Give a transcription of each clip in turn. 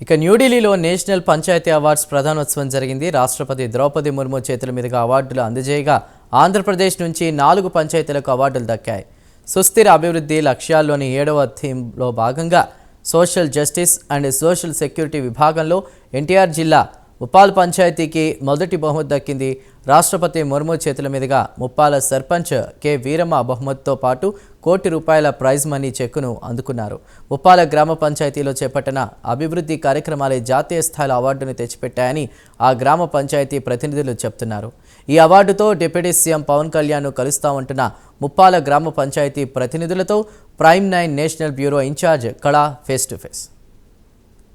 ఇక న్యూఢిల్లీలో national panchayat awards ప్రధానోత్సవం జరిగింది. రాష్ట్రపతి ద్రౌపది ముర్ము చేతుల మీదుగా అవార్డులు అందజేయగా ఆంధ్రప్రదేశ్ నుంచి నాలుగు పంచాయతీలకు అవార్డులు దక్కాయి. సుస్థిర అభివృద్ధి లక్ష్యాల్లోని ఏడవ థీమ్లో భాగంగా social justice and social security విభాగంలో ఎన్టీఆర్ జిల్లా ఉప్పాల్ పంచాయతీకి మొదటి బహుమతి దక్కింది. రాష్ట్రపతి ముర్ము చేతుల మీదుగా ముప్పాల సర్పంచ్ కె వీరమ్మ బహుమతితో పాటు కోటి రూపాయల ప్రైజ్ మనీ చెక్కును అందుకున్నారు. ఉప్పాల గ్రామ పంచాయతీలో చేపట్టిన అభివృద్ధి కార్యక్రమాలే జాతీయ స్థాయిలో అవార్డును తెచ్చిపెట్టాయని ఆ గ్రామ పంచాయతీ ప్రతినిధులు చెప్తున్నారు. ఈ అవార్డుతో డిప్యూటీ సీఎం పవన్ కళ్యాణ్ను కలుస్తామంటున్న ముప్పాల గ్రామ పంచాయతీ ప్రతినిధులతో prime nine national bureau incharge Kala face to face.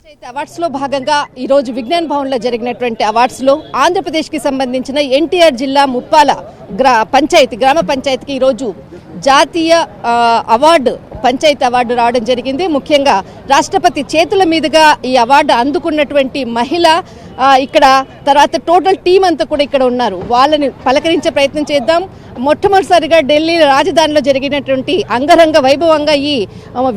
అవార్డ్స్లో అవార్డ్స్లో భాగంగా ఈ రోజు విజ్ఞాన్ భవన్లో జరిగినటువంటి అవార్డ్స్లో ఆంధ్రప్రదేశ్కి సంబంధించిన ఎన్టీఆర్ జిల్లా ముప్పాల గ్రా పంచాయతీ గ్రామ పంచాయతీకి ఈరోజు జాతీయ అవార్డు పంచాయతీ అవార్డు రావడం జరిగింది. ముఖ్యంగా రాష్ట్రపతి చేతుల మీదుగా ఈ అవార్డు అందుకున్నటువంటి మహిళ ఇక్కడ తర్వాత టోటల్ టీం అంతా కూడా ఇక్కడ ఉన్నారు. వాళ్ళని పలకరించే ప్రయత్నం చేద్దాం. మొట్టమొదటిసారిగా ఢిల్లీ రాజధానిలో జరిగినటువంటి అంగరంగ వైభవంగా ఈ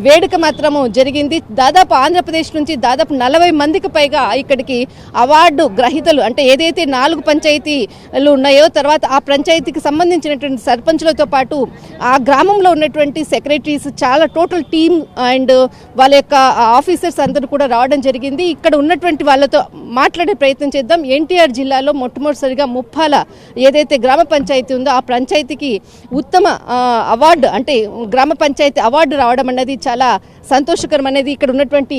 వేడుక మాత్రము జరిగింది. దాదాపు ఆంధ్రప్రదేశ్ నుంచి దాదాపు నలభై మందికి పైగా ఇక్కడికి అవార్డు గ్రహీతలు అంటే ఏదైతే నాలుగు పంచాయతీలు ఉన్నాయో తర్వాత ఆ పంచాయతీకి సంబంధించినటువంటి సర్పంచులతో పాటు ఆ గ్రామంలో ఉన్నటువంటి సెక్రటరీస్ చాలా టోటల్ టీమ్ అండ్ వాళ్ళ యొక్క ఆఫీసర్స్ అందరూ కూడా రావడం జరిగింది. ఇక్కడ ఉన్నటువంటి వాళ్ళతో మాట్లాడే ప్రయత్నం చేద్దాం. ఎన్టీఆర్ జిల్లాలో మొట్టమొదటిసారిగా ముప్పాల ఏదైతే గ్రామ పంచాయతీ ఉందో ఆ పంచాయతీకి ఉత్తమ అవార్డు అంటే గ్రామ పంచాయతీ అవార్డు రావడం అనేది చాలా సంతోషకరం అనేది ఇక్కడ ఉన్నటువంటి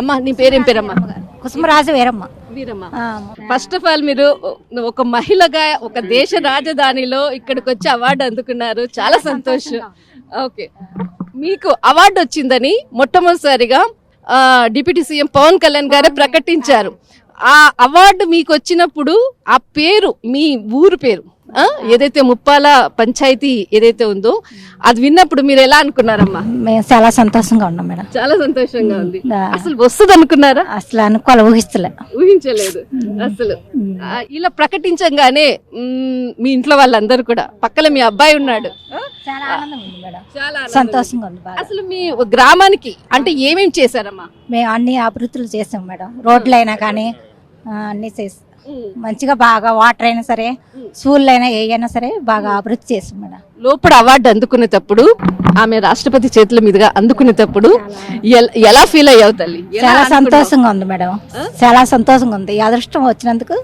అమ్మ నీ పేరేం పేరమ్మా? Kusumaraju Veeramma. Veeramma. First of all మీరు ఒక మహిళగా ఒక దేశ రాజధానిలో ఇక్కడికి వచ్చి అవార్డు అందుకున్నారు. చాలా సంతోషం. ఓకే. మీకు అవార్డు వచ్చిందని మొట్టమొదటిసారిగా డిప్యూటీ సీఎం పవన్ కళ్యాణ్ గారే ప్రకటించారు. ఆ అవార్డు మీకు వచ్చినప్పుడు ఆ పేరు మీ ఊరు పేరు. ఏదైతే ముప్పాల పంచాయతీ ఏదైతే ఉందో అది విన్నప్పుడు మీరు ఎలా అనుకున్నారమ్మా? మేము చాలా సంతోషంగా ఉన్నాం మేడం. చాలా సంతోషంగా ఉంది. అసలు వస్తుంది అనుకున్నారా అసలు అనుకోవాలి ఊహిస్తలే ఊహించలేదు. అసలు. ఇలా ప్రకటించగానే మ్, ఇంట్లో వాళ్ళందరూ కూడా పక్కన మీ అబ్బాయి ఉన్నాడు? చాలా ఆనందం ఉంది మేడం. చాలా ఆనందంగా సంతోషంగా ఉంది అసలు మీ గ్రామానికి అంటే ఏమేం చేశారమ్మా? మేము అన్ని అభివృద్ధులు చేసాం మేడం. రోడ్లు అయినా కానీ అన్ని చేసి మంచిగా బాగా వాటర్ అయినా సరే స్కూల్ అయినా ఏ అయినా సరే బాగా అభివృద్ధి చేసాం మేడం. లోపల అవార్డు అందుకునేటప్పుడు ఆమె రాష్ట్రపతి చేతుల మీదుగా అందుకునేటప్పుడు ఎల్- ఎలా ఫీల్ అయ్యావు తల్లి? ఎలా చాలా? సంతోషంగా ఉంది మేడం. చాలా సంతోషంగా ఉంది. ఈ అదృష్టం వచ్చినందుకు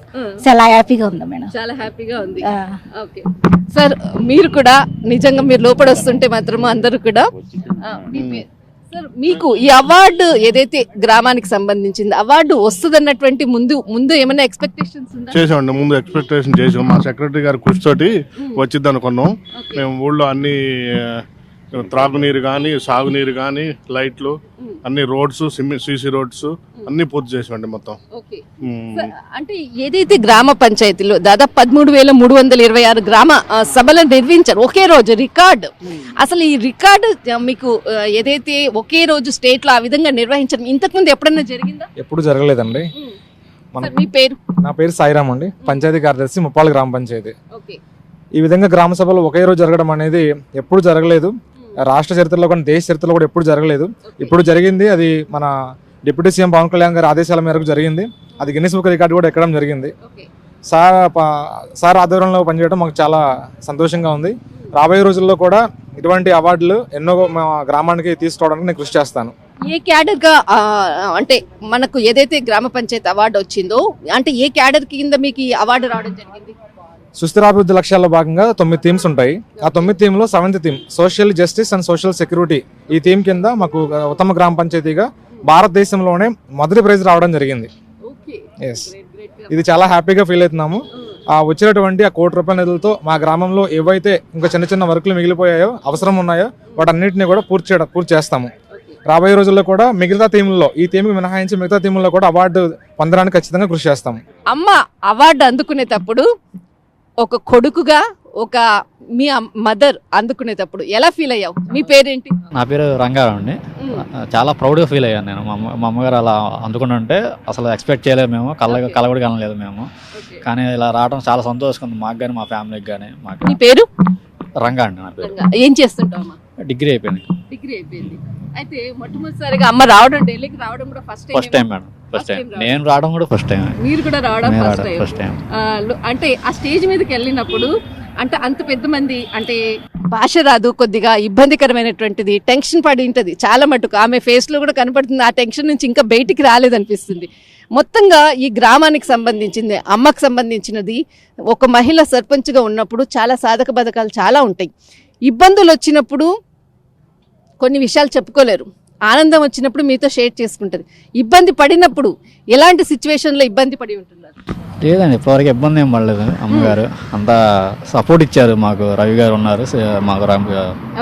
చాలా హ్యాపీగా ఉంది మేడం. చాలా హ్యాపీగా ఉంది. ఆ, ఓకే. సార్ మీరు కూడా నిజంగా మీరు లోపల వస్తుంటే మాత్రము అందరూ కూడా ఆ, మీ పే- సార్ మీకు ఈ అవార్డు ఏదైతే గ్రామానికి సంబంధించింది అవార్డు వస్తుంది అన్నటువంటి ముందు ముందు ఏమైనా ఎక్స్పెక్టేషన్స్ ఉందా? చేసామండి ముందు ఎక్స్పెక్టేషన్ చేసాం. మా సెక్రటరీ గారి కృషి తోటి వచ్చింది అనుకున్నాం. మేము ఊళ్ళో అన్ని త్రాగునీరు కానీ సాగునీరు కానీ లైట్లు అన్ని రోడ్స్ సీసీ రోడ్స్ అన్ని పూర్తి చేసామండి మొత్తం. అంటే ఏదైతే గ్రామ పంచాయతీలో దాదాపు పదమూడు వేల మూడు వందల ఇరవై ఆరు గ్రామ సభలు నిర్వహించారు ఒకే రోజు రికార్డు. అసలు ఈ రికార్డు మీకు ఏదైతే ఒకే రోజు స్టేట్లో ఆ విధంగా నిర్వహించడం ఇంతకుముందు ఎప్పుడైనా జరిగిందా? ఎప్పుడు జరగలేదండి. మీ పేరు? నా పేరు సాయిరామ్ అండి. పంచాయతీ కార్యదర్శి ముప్పాల గ్రామ పంచాయతీ. ఓకే. ఈ విధంగా గ్రామ సభలు ఒకే రోజు జరగడం అనేది ఎప్పుడు జరగలేదు. రాష్ట్ర చరిత్రలో కానీ దేశ చరిత్రలో కూడా ఎప్పుడు జరగలేదు. ఇప్పుడు జరిగింది అది మన డిప్యూటీ సీఎం పవన్ కళ్యాణ్ గారి ఆదేశాల మేరకు జరిగింది. అది గిన్నెస్ బుక్ రికార్డు కూడా ఎక్కడం జరిగింది. సార్ సార్ ఆధ్వర్యంలో పనిచేయడం మాకు చాలా సంతోషంగా ఉంది. రాబోయే రోజుల్లో కూడా ఇటువంటి అవార్డులు ఎన్నో మా గ్రామానికి తీసుకురావడానికి నేను కృషి చేస్తాను. ఏ క్యాడర్గా ఆ, అంటే మనకు ఏదైతే గ్రామ పంచాయతీ అవార్డు వచ్చిందో అంటే ఏ క్యాడర్ కింద మీకు ఈ అవార్డు రావడం జరిగింది? సుస్థిరాభివృద్ధి లక్ష్యాల్లో భాగంగా తొమ్మిది థీమ్స్ ఉంటాయి. ఆ తొమ్మిది థీమ్లో seventh theme social justice and social security ఈ థీమ్ కింద మాకు ఉత్తమ గ్రామ పంచాయతీగా భారతదేశంలోనే మొదటి ప్రైజ్ రావడం జరిగింది. ఎస్ ఇది చాలా హ్యాపీగా ఫీల్ అవుతున్నాము. ఆ వచ్చినటువంటి ఆ కోటి రూపాయల నిధులతో మా గ్రామంలో ఏవైతే ఇంకా చిన్న చిన్న వర్కులు మిగిలిపోయాయో అవసరం ఉన్నాయో వాటన్నిటిని కూడా పూర్తి చేయడం పూర్తి చేస్తాము. రాబోయే రోజుల్లో కూడా మిగతా థీముల్లో ఈ థీమ్కి మినహాయించి మిగతా థీముల్లో కూడా అవార్డు పొందడానికి ఖచ్చితంగా కృషి చేస్తాము. అమ్మ అవార్డు అందుకునేటప్పుడు ఒక కొడుకుగా ఒక మీ మదర్ అందుకునేటప్పుడు ఎలా ఫీల్ అయ్యావు? మీ పేరేంటి? నా పేరు రంగారావు అండి. చాలా ప్రౌడ్గా ఫీల్ అయ్యాను నేను. మా మా అమ్మగారు అలా అందుకుంటుంటే అసలు ఎక్స్పెక్ట్ చేయలేదు మేము. కళ్ళ కళ్ళ కూడా కనలేదు మేము. కానీ ఇలా రావడం చాలా సంతోషంగా ఉంది. మాకు కానీ మా ఫ్యామిలీకి కానీ మాకు నీ పేరు? రంగా అండి నా పేరు. ఏం చేస్తుంటావు డిగ్రీ అయిపోయింది. డిగ్రీ అయిపోయింది. అయితే మొట్టమొదటిసారిగా అమ్మ రావడం ఢిల్లీకి రావడం కూడా first first time madam. First time నేను రావడం కూడా ఫస్ట్ టైం మీరు కూడా రావడం ఫస్ట్ టైం అంటే ఆ స్టేజ్ మీదకి వెళ్ళినప్పుడు అంటే అంత పెద్ద మంది అంటే భాష రాదు కొద్దిగా ఇబ్బందికరమైనటువంటిది టెన్షన్ పడి ఉంటుంది. చాలా మటుకు ఆమె ఫేస్లో కూడా కనపడుతుంది ఆ టెన్షన్ నుంచి ఇంకా బయటికి రాలేదనిపిస్తుంది. మొత్తంగా ఈ గ్రామానికి సంబంధించింది అమ్మకు సంబంధించినది ఒక మహిళ సర్పంచ్గా ఉన్నప్పుడు చాలా సాధక బధకాలు చాలా ఉంటాయి. ఇబ్బందులు వచ్చినప్పుడు కొన్ని విషయాలు చెప్పుకోలేరు. ఆనందం వచ్చినప్పుడు మీతో షేర్ చేసుకుంటుంది. ఇబ్బంది పడినప్పుడు ఎలాంటి సిచ్యువేషన్లో ఇబ్బంది పడి ఉంటున్నారు? లేదండి ఇప్పటివరకు ఇబ్బంది ఏం పడలేదు. అమ్మగారు అంతా సపోర్ట్ ఇచ్చారు మాకు. రవి గారు ఉన్నారు స- మాకు రామ్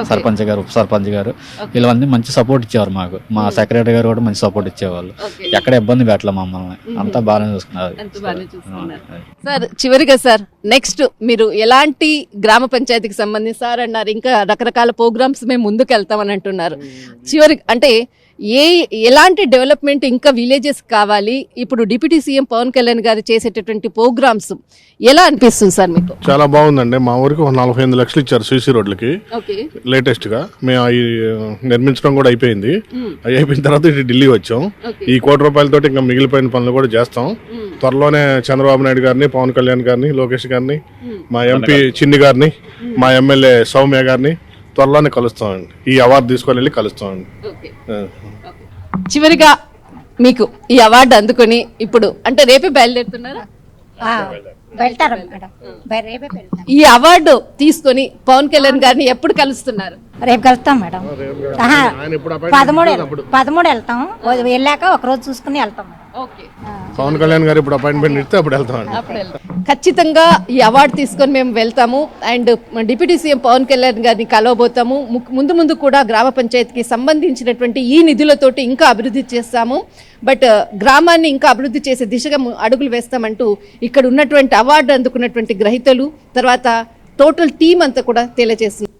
సర్పంచ్ గారు ఉప సర్పంచ్ గారు వీళ్ళన్నీ మంచి సపోర్ట్ ఇచ్చేవారు మాకు. మా సెక్రటరీ గారు కూడా మంచి సపోర్ట్ ఇచ్చేవాళ్ళు. ఓకే. ఎక్కడ ఇబ్బంది పెట్టలే మమ్మల్ని. అంతా బాగానే చూసుకున్నారు. అంత బాగానే చూసుకున్నారు. సార్ చివరిగా సార్ నెక్స్ట్ మీరు ఎలాంటి గ్రామ పంచాయతీకి సంబంధించి సార్ అన్నారు. ఇంకా రకరకాల ప్రోగ్రామ్స్ మేము ముందుకు వెళ్తామని అంటున్నారు చివరి అంటే ఏ ఎలాంటి డెవలప్మెంట్ ఇంకా విలేజెస్ కావాలి? ఇప్పుడు డిప్యూటీ సీఎం పవన్ కళ్యాణ్ గారు చేసేటటువంటి ప్రోగ్రామ్స్ ఎలా అనిపిస్తుంది సార్ మీకు? చాలా బాగుందండి. మా ఊరికి ఒక నలభై ఎనిమిది లక్షలు ఇచ్చారు సీసీ రోడ్లకి. లేటెస్ట్గా మేము అవి నిర్మించడం కూడా అయిపోయింది. అవి అయిపోయిన తర్వాత ఇటు ఢిల్లీ వచ్చాం. ఈ కోటి రూపాయలతో ఇంకా మిగిలిపోయిన పనులు కూడా చేస్తాం. త్వరలోనే చంద్రబాబు నాయుడు గారిని పవన్ కళ్యాణ్ గారిని లోకేష్ గారిని మా ఎంపీ చిన్ని గారిని మా ఎమ్మెల్యే సౌమ్య గారిని త్వరలోనే కలుస్తామండి. ఈ అవార్డు తీసుకొని వెళ్ళి కలుస్తామండి. చివరిగా మీకు ఈ అవార్డు అందుకొని ఇప్పుడు అంటే రేపే బయలుదేరుతున్నారా? ఆ, వెళ్తారు మేడం. బై- రేపే వెళ్తాం ఈ అవార్డు తీసుకొని పవన్ కళ్యాణ్ గారిని ఎప్పుడు కలుస్తున్నారు? రేపు కలుస్తాం మేడం. పదమూడు. పదమూడు వెళ్తాం. వెళ్ళాక ఒక రోజు చూసుకుని వెళ్తాం పవన్ కళ్యాణ్ గారు ఇప్పుడు అపాయింట్మెంట్ ఇస్తే అప్పుడు వెళ్దాం. ఖచ్చితంగా ఈ అవార్డు తీసుకొని మేము వెళ్తాము. And deputy CM Pawan Kalyan గారిని కలవబోతాము. ముందు ముందు కూడా గ్రామ పంచాయతీకి సంబంధించినటువంటి ఈ నిధులతోటి ఇంకా అభివృద్ధి చేస్తాము. బట్ గ్రామాన్ని ఇంకా అభివృద్ధి చేసే దిశగా అడుగులు వేస్తామంటూ ఇక్కడ ఉన్నటువంటి అవార్డు అందుకున్నటువంటి గ్రహీతలు తర్వాత టోటల్ టీం అంతా కూడా తెలియజేస్తుంది